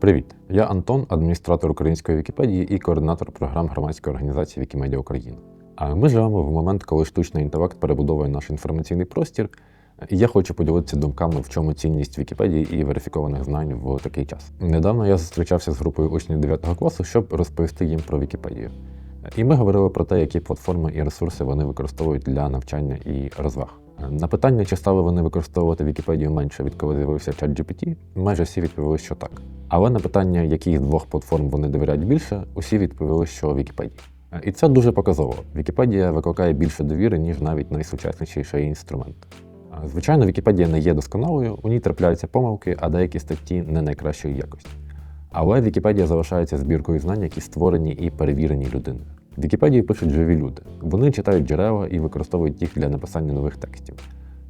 Привіт! Я Антон, адміністратор української Вікіпедії і координатор програм громадської організації Вікімедіа. А ми живемо в момент, коли штучний інтелект перебудовує наш інформаційний простір, і я хочу поділитися думками, в чому цінність Вікіпедії і верифікованих знань в такий час. Недавно я зустрічався з групою учнів 9 класу, щоб розповісти їм про Вікіпедію. І ми говорили про те, які платформи і ресурси вони використовують для навчання і розваг. На питання, чи стали вони використовувати Вікіпедію менше, відколи з'явився ChatGPT, майже всі відповіли, що так. Але на питання, яких двох платформ вони довіряють більше, усі відповіли, що Вікіпедії. І це дуже показово. Вікіпедія викликає більше довіри, ніж навіть найсучасніший інструмент. Звичайно, Вікіпедія не є досконалою, у ній трапляються помилки, а деякі статті не найкращої якості. Але Вікіпедія залишається збіркою знань, які створені і перевірені людиною. В Вікіпедії пишуть живі люди. Вони читають джерела і використовують їх для написання нових текстів.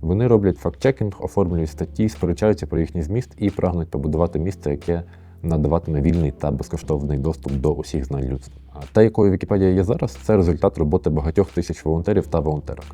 Вони роблять факт-чекінг, оформлюють статті, сперечаються про їхній зміст і прагнуть побудувати місце, яке надаватиме вільний та безкоштовний доступ до усіх знань людства. Та якою Вікіпедія є зараз, це результат роботи багатьох тисяч волонтерів та волонтерок.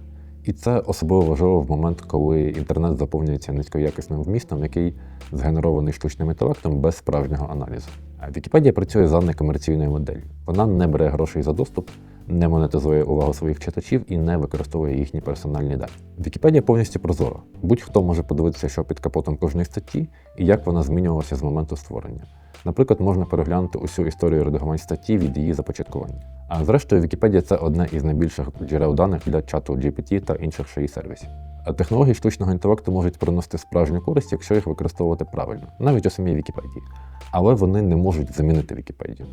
І це особливо важливо в момент, коли інтернет заповнюється низькоякісним вмістом, який згенерований штучним інтелектом без справжнього аналізу. Вікіпедія працює за некомерційною моделлю. Вона не бере грошей за доступ, не монетизує увагу своїх читачів і не використовує їхні персональні дані. Вікіпедія повністю прозора. Будь-хто може подивитися, що під капотом кожної статті і як вона змінювалася з моменту створення. Наприклад, можна переглянути усю історію редагувань статті від її започаткування. А зрештою, Вікіпедія це одне із найбільших джерел даних для чату GPT та інших шиї сервісів. Технології штучного інтелекту можуть приносити справжню користь, якщо їх використовувати правильно, навіть у самій Вікіпедії. Але вони не можуть замінити Вікіпедію.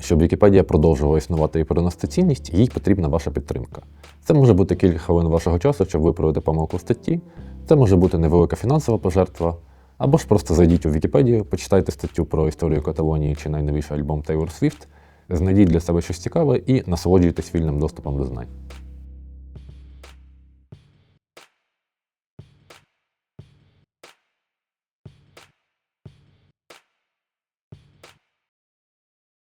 Щоб Вікіпедія продовжувала існувати і переносити цінність, їй потрібна ваша підтримка. Це може бути кілька хвилин вашого часу, щоб виправити помилку в статті, це може бути невелика фінансова пожертва, або ж просто зайдіть у Вікіпедію, почитайте статтю про історію Каталонії чи найновіший альбом Taylor Swift, знайдіть для себе щось цікаве і насолоджуйтесь вільним доступом до знань.